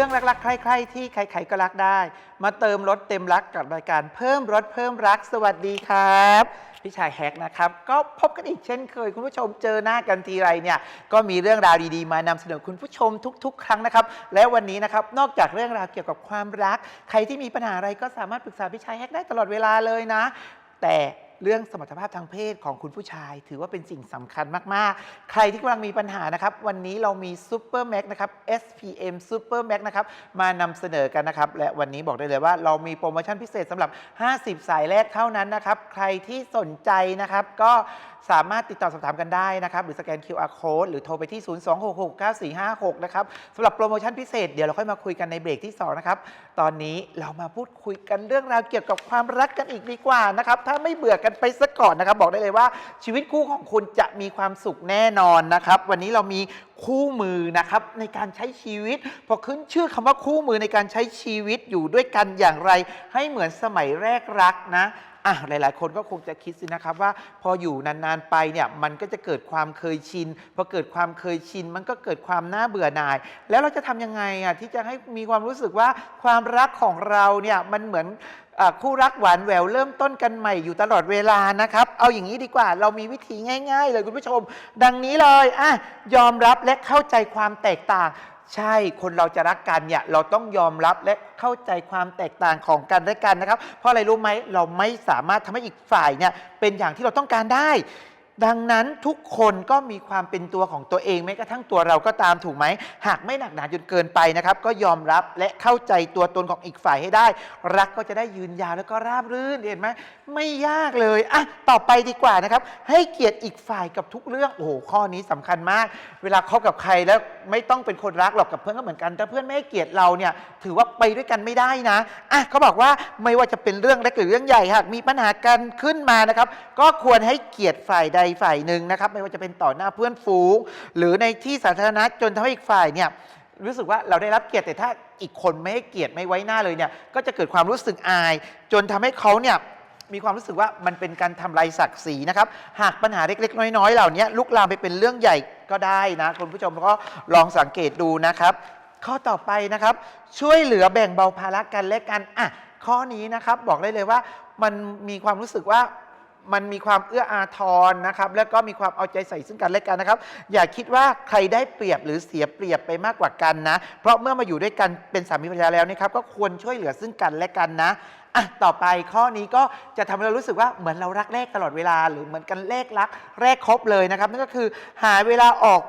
รื่องรักๆ ใครๆ ที่ใครๆ ก็รักได้ มาเติมรถเต็มรักกับรายการเพิ่มรถเพิ่มรัก สวัสดีครับ พี่ชายแฮกนะครับ ก็พบกันอีกเช่นเคย คุณผู้ชมเจอหน้ากันทีไรเนี่ย ก็มีเรื่องราวดีๆ มานำเสนอคุณผู้ชมทุก ๆ ครั้งนะครับ และวันนี้นะครับ นอกจากเรื่องราวเกี่ยวกับความรัก ใครที่มีปัญหาอะไรก็สามารถปรึกษาพี่ชายแฮกได้ตลอดเวลาเลยนะ แต่ เรื่องสมรรถภาพทางเพศของคุณผู้ชาย ถือว่าเป็นสิ่งสำคัญมาก ๆ ใครที่กำลังมีปัญหานะครับ วันนี้เรามี Super Max นะครับ SPM Super Max นะครับ มานำเสนอกันนะครับ และวันนี้บอกได้เลยว่าเรามีโปรโมชั่นพิเศษสำหรับ 50 สายแรกเท่านั้นนะครับ ใครที่สนใจนะครับ ก็สามารถติดต่อสอบถามกันได้นะครับ หรือสแกน QR Code หรือโทรไปที่ 026699456 นะครับสำหรับโปรโมชั่นพิเศษเดี๋ยวเราค่อยมาคุยกันในเบรกที่ 2 นะครับ ตอนนี้เรามาพูดคุยกันเรื่องราวเกี่ยวกับความรักกันอีกดีกว่านะครับ ถ้าไม่เบื่อกันไปซะก่อนนะครับ บอกได้เลยว่าชีวิตคู่ของคุณจะมีความสุขแน่นอนนะครับ วันนี้เรามีคู่มือนะครับในการใช้ชีวิต พอขึ้นชื่อคำว่าคู่มือในการใช้ชีวิตอยู่ด้วยกันอย่างไร ให้เหมือนสมัยแรกรักนะอะหลาย ๆ คนก็คงจะคิดสินะครับว่าพออยู่นาน ๆ ไปเนี่ยมันก็จะเกิดความเคยชินพอเกิดความเคยชิน มันก็เกิดความน่าเบื่อหน่าย แล้วเราจะทำยังไงอะที่จะให้มีความรู้สึกว่าความรักของเราเนี่ยมันเหมือน คู่รักหวานแหววเริ่มต้นกันใหม่อยู่ตลอดเวลานะครับ เอาอย่างนี้ดีกว่า เรามีวิธีง่าย ๆ เลยคุณผู้ชม ดังนี้เลยอะยอมรับและเข้าใจความแตกต่าง ใช่คนเราจะรักกันเนี่ยเราต้องยอมรับและเข้าใจความแตกต่างของกันและกันนะครับ เพราะอะไรรู้ไหมเราไม่สามารถทำให้อีกฝ่ายเนี่ยเป็นอย่างที่เราต้องการได้ ดังนั้นทุกคนก็มีความเป็นตัวของตัวเองแม้กระทั่งตัวเราก็ตามถูกไหม หากไม่หนักหนาจนเกินไปนะครับ ก็ยอมรับและเข้าใจตัวตนของอีกฝ่ายให้ได้ รักก็จะได้ยืนยาวแล้วก็ราบรื่นเห็นไหมไม่ยากเลยอะต่อไปดีกว่านะครับ ให้เกียรติอีกฝ่ายกับทุกเรื่องโอ้โหข้อนี้สำคัญมาก เวลาคบกับใครแล้วไม่ต้องเป็นคนรักหรอกกับเพื่อนก็เหมือนกันถ้าเพื่อนไม่ให้เกียรติเราเนี่ยถือว่าไปด้วยกันไม่ได้นะอะเขาบอกว่าไม่ว่าจะเป็นเรื่องเล็กหรือเรื่องใหญ่หากมีปัญหากันขึ้นมานะครับ ก็ควรให้เกียรติฝ่ายใดฝ่ายหนึ่งนะครับ ไม่ว่าจะเป็นต่อหน้าเพื่อนฝูง หรือในที่สาธารณะจนทำให้อีกฝ่ายเนี่ยรู้สึกว่าเราได้รับเกียรติแต่ถ้าอีกคนไม่ให้เกียรติไม่ไว้หน้าเลยเนี่ยก็จะเกิดความรู้สึกอาย จนทำให้เขาเนี่ยมีความรู้สึกว่ามันเป็นการทำลายศักดิ์ศรีนะครับ หากปัญหาเล็ก ๆ น้อยๆ เหล่านี้ลุกลามไปเป็นเรื่องใหญ่ก็ได้นะคุณผู้ชมก็ลองสังเกตดูนะครับ ข้อต่อไปนะครับ ช่วยเหลือแบ่งเบาภาระกันและกันอะข้อนี้นะครับบอกได้เลยว่ามันมีความรู้สึกว่า มันมีความเอื้ออาทรนะครับ แล้วก็มีความเอาใจใส่ซึ่งกันและกันนะครับ อย่าคิดว่าใครได้เปรียบหรือเสียเปรียบไปมากกว่ากันนะ เพราะเมื่อมาอยู่ด้วยกันเป็นสามีภรรยาแล้วนะครับ ก็ควรช่วยเหลือซึ่งกันและกันนะอะต่อไปข้อนี้ก็จะทำให้เรารู้สึกว่าเหมือนเรารักแรกตลอดเวลา หรือเหมือนกันแรกรักแรกครบเลยนะครับ นั่นก็คือหาเวลาออก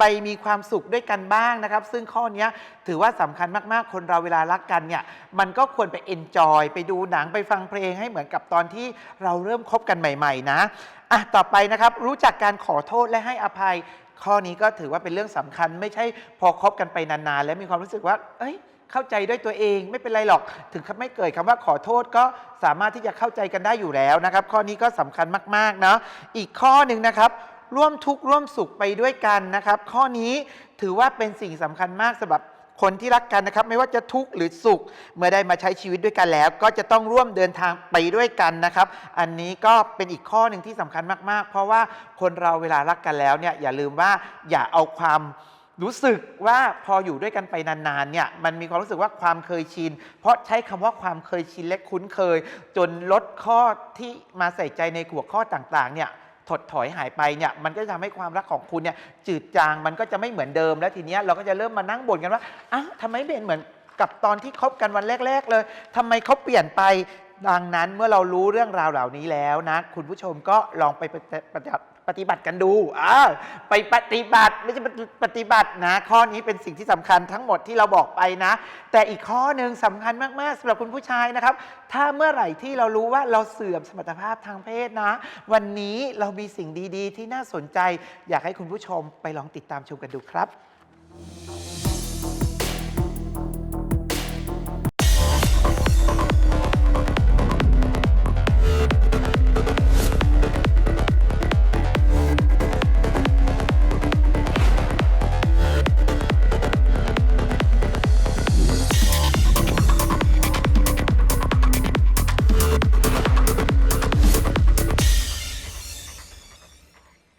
ไปมีความสุขด้วยกันบ้างนะครับ ซึ่งข้อนี้ถือว่าสำคัญมากๆ คนเราเวลารักกันเนี่ยมันก็ควรไปเอนจอยไปดูหนังไปฟังเพลงให้เหมือนกับตอนที่เราเริ่มคบกันใหม่ ๆ นะอะต่อไปนะครับรู้จักการขอโทษและให้อภัย ข้อนี้ก็ถือว่าเป็นเรื่องสำคัญ ไม่ใช่พอคบกันไปนานๆ แล้วมีความรู้สึกว่า เอ้ยเข้าใจด้วยตัวเองไม่เป็นไรหรอก ถึงไม่เกิดคำว่าขอโทษก็สามารถที่จะเข้าใจกันได้อยู่แล้วนะครับ ข้อนี้ก็สำคัญมากๆเนาะอีกข้อหนึ่งนะครับ ร่วมทุกข์ร่วมสุขไปด้วยกันนะครับ ข้อนี้ถือว่าเป็นสิ่งสำคัญมากสำหรับคนที่รักกันนะครับ ไม่ว่าจะทุกข์หรือสุข เมื่อได้มาใช้ชีวิตด้วยกันแล้ว ก็จะต้องร่วมเดินทางไปด้วยกันนะครับ อันนี้ก็เป็นอีกข้อหนึ่งที่สำคัญมากๆ เพราะว่าคนเราเวลารักกันแล้วเนี่ยอย่าลืมว่าอย่าเอาความรู้สึกว่าพออยู่ด้วยกันไปนานๆเนี่ยมันมีความรู้สึกว่าความเคยชิน เพราะใช้คำว่าความเคยชินและคุ้นเคย จนลดข้อที่มาใส่ใจในหัวข้อต่างๆเนี่ย ถดถอยหายไปเนี่ยมันก็จะทำให้ความรักของคุณเนี่ยจืดจางมันก็จะไม่เหมือนเดิมแล้วทีเนี้ยเราก็จะเริ่มมานั่งบ่นกันว่าอ้าวทำไมไม่เป็นเหมือนกับตอนที่คบกันวันแรก ๆ เลยทำไมเขาเปลี่ยนไป ดังนั้นเมื่อเรารู้เรื่องราวเหล่านี้แล้วนะ คุณผู้ชมก็ลองไปปฏิปฏิ ปฏิบัติกันดูอ่าไปปฏิบัติไม่ใช่ปฏิบัตินะ ข้อนี้เป็นสิ่งที่สำคัญทั้งหมดที่เราบอกไปนะ แต่อีกข้อหนึ่งสำคัญมากๆสำหรับคุณผู้ชายนะครับ ถ้าเมื่อไหร่ที่เรารู้ว่าเราเสื่อมสมรรถภาพทางเพศนะ วันนี้เรามีสิ่งดีๆ ที่น่าสนใจ อยากให้คุณผู้ชมไปลองติดตามชมกันดูครับ